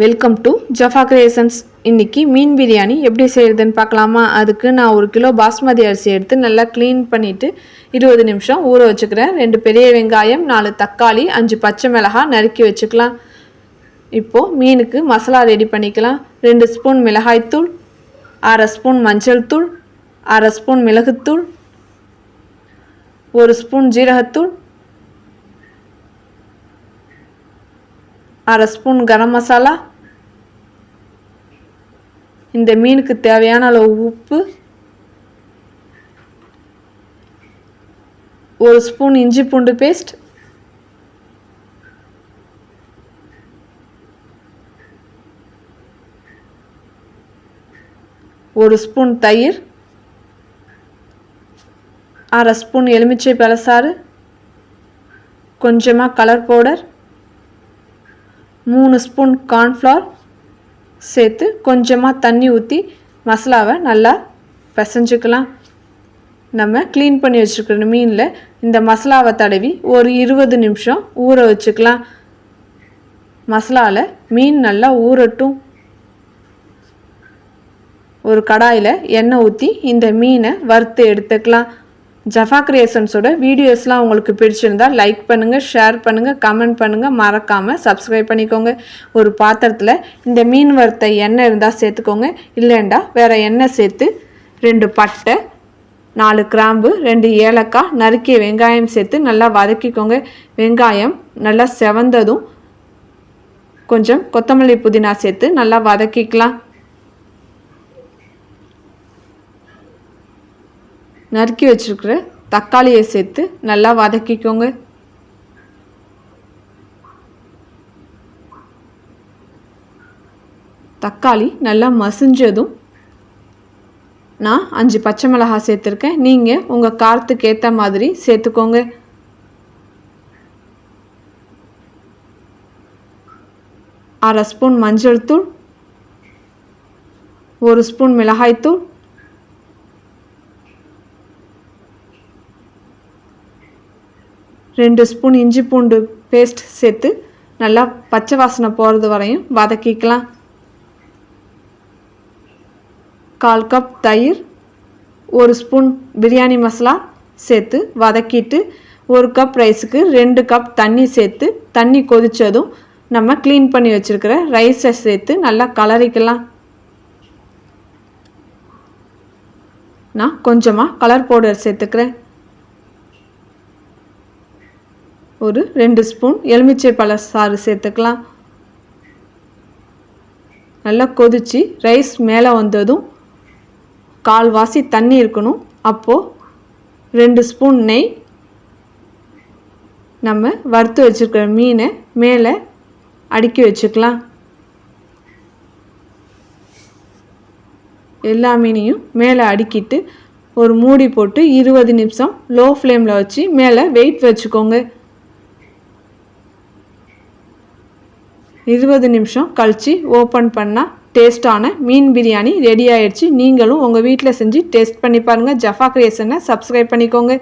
Welcome to Jaffa creations இன்றைக்கி மீன் பிரியாணி எப்படி செய்கிறதுன்னு பார்க்கலாமா? அதுக்கு நான் ஒரு கிலோ பாஸ்மதி அரிசி எடுத்து நல்லா க்ளீன் பண்ணிவிட்டு இருபது நிமிஷம் ஊற வச்சுக்கிறேன். ரெண்டு பெரிய வெங்காயம் நாலு தக்காளி அஞ்சு பச்சை மிளகாய் நறுக்கி வச்சுக்கலாம். இப்போது மீனுக்கு மசாலா ரெடி பண்ணிக்கலாம். ரெண்டு ஸ்பூன் மிளகாய்த்தூள் அரை ஸ்பூன் மஞ்சள் தூள் அரை ஸ்பூன் மிளகுத்தூள் ஒரு ஸ்பூன் ஜீரகத்தூள் அரை ஸ்பூன் கரம் மசாலா இந்த மீனுக்கு தேவையான அளவு உப்பு ஒரு ஸ்பூன் இஞ்சி பூண்டு பேஸ்ட் ஒரு ஸ்பூன் தயிர் அரை ஸ்பூன் எலுமிச்சை பழசாறு கொஞ்சமாக கலர் பவுடர் மூணு ஸ்பூன் கார்ன்ஃப்ளவர் சேர்த்து கொஞ்சமாக தண்ணி ஊற்றி மசாலாவை நல்லா பிசைஞ்சுக்கலாம். நம்ம க்ளீன் பண்ணி வச்சுருக்கிற மீனில் இந்த மசாலாவை தடவி ஒரு இருபது நிமிஷம் ஊற வச்சுக்கலாம். மசாலாவில் மீன் நல்லா ஊறட்டும். ஒரு கடாயில் எண்ணெய் ஊற்றி இந்த மீனை வறுத்து எடுத்துக்கலாம். ஜஃபா கிரியேஷன்ஸோட வீடியோஸ்லாம் உங்களுக்கு பிடிச்சிருந்தால் லைக் பண்ணுங்கள் ஷேர் பண்ணுங்கள் கமெண்ட் பண்ணுங்கள் மறக்காமல் சப்ஸ்கிரைப் பண்ணிக்கோங்க. ஒரு பாத்திரத்தில் இந்த மீன் வறுத்த எண்ணெய் இருந்தால் சேர்த்துக்கோங்க. இல்லைண்டா வேறு எண்ணெய் சேர்த்து ரெண்டு பட்டை நாலு கிராம்பு ரெண்டு ஏலக்காய் நறுக்கிய வெங்காயம் சேர்த்து நல்லா வதக்கிக்கோங்க. வெங்காயம் நல்லா செவந்ததும் கொஞ்சம் கொத்தமல்லி புதினா சேர்த்து நல்லா வதக்கிக்கலாம். நறுக்கி வச்சுருக்கிற தக்காளியை சேர்த்து நல்லா வதக்கிக்கோங்க. தக்காளி நல்லா மசிஞ்சதும் நான் அஞ்சு பச்சை மிளகாய் சேர்த்துருக்கேன். நீங்கள் உங்கள் காரத்துக்கு ஏற்ற மாதிரி சேர்த்துக்கோங்க. அரை ஸ்பூன் மஞ்சள் தூள் ஒரு ஸ்பூன் மிளகாய்த்தூள் ரெண்டு ஸ்பூன் இஞ்சி பூண்டு பேஸ்ட் சேர்த்து நல்லா பச்சை வாசனை போகிறது வரையும் வதக்கிக்கலாம். கால் கப் தயிர் ஒரு ஸ்பூன் பிரியாணி மசாலா சேர்த்து வதக்கிட்டு ஒரு கப் ரைஸுக்கு ரெண்டு கப் தண்ணி சேர்த்து தண்ணி கொதித்ததும் நம்ம க்ளீன் பண்ணி வச்சுருக்கிற ரைஸை சேர்த்து நல்லா கலரிக்கலாம். நான் கொஞ்சமாக கலர் பவுடர் சேர்த்துக்கிறேன். ஒரு ரெண்டு ஸ்பூன் எலுமிச்சை பழ சாறு சேர்த்துக்கலாம். நல்லா கொதித்து ரைஸ் மேலே வந்ததும் கால்வாசி தண்ணி இருக்கணும். அப்போது ரெண்டு ஸ்பூன் நெய் நம்ம வறுத்து வச்சுருக்கிற மீனை மேலே அடுக்கி வச்சுக்கலாம். எல்லா மீனையும் மேலே அடுக்கிட்டு ஒரு மூடி போட்டு இருபது நிமிஷம் லோ ஃப்ளேமில் வச்சு மேலே வெயிட் வச்சுக்கோங்க. இருபது நிமிஷம் கழித்து ஓப்பன் பண்ணால் டேஸ்ட்டான மீன் பிரியாணி ரெடி ஆயிடுச்சு. நீங்களும் உங்கள் வீட்டில் செஞ்சு டேஸ்ட் பண்ணி பாருங்கள் ஜஃபா கிரியேஷனை சப்ஸ்கிரைப் பண்ணிக்கோங்க.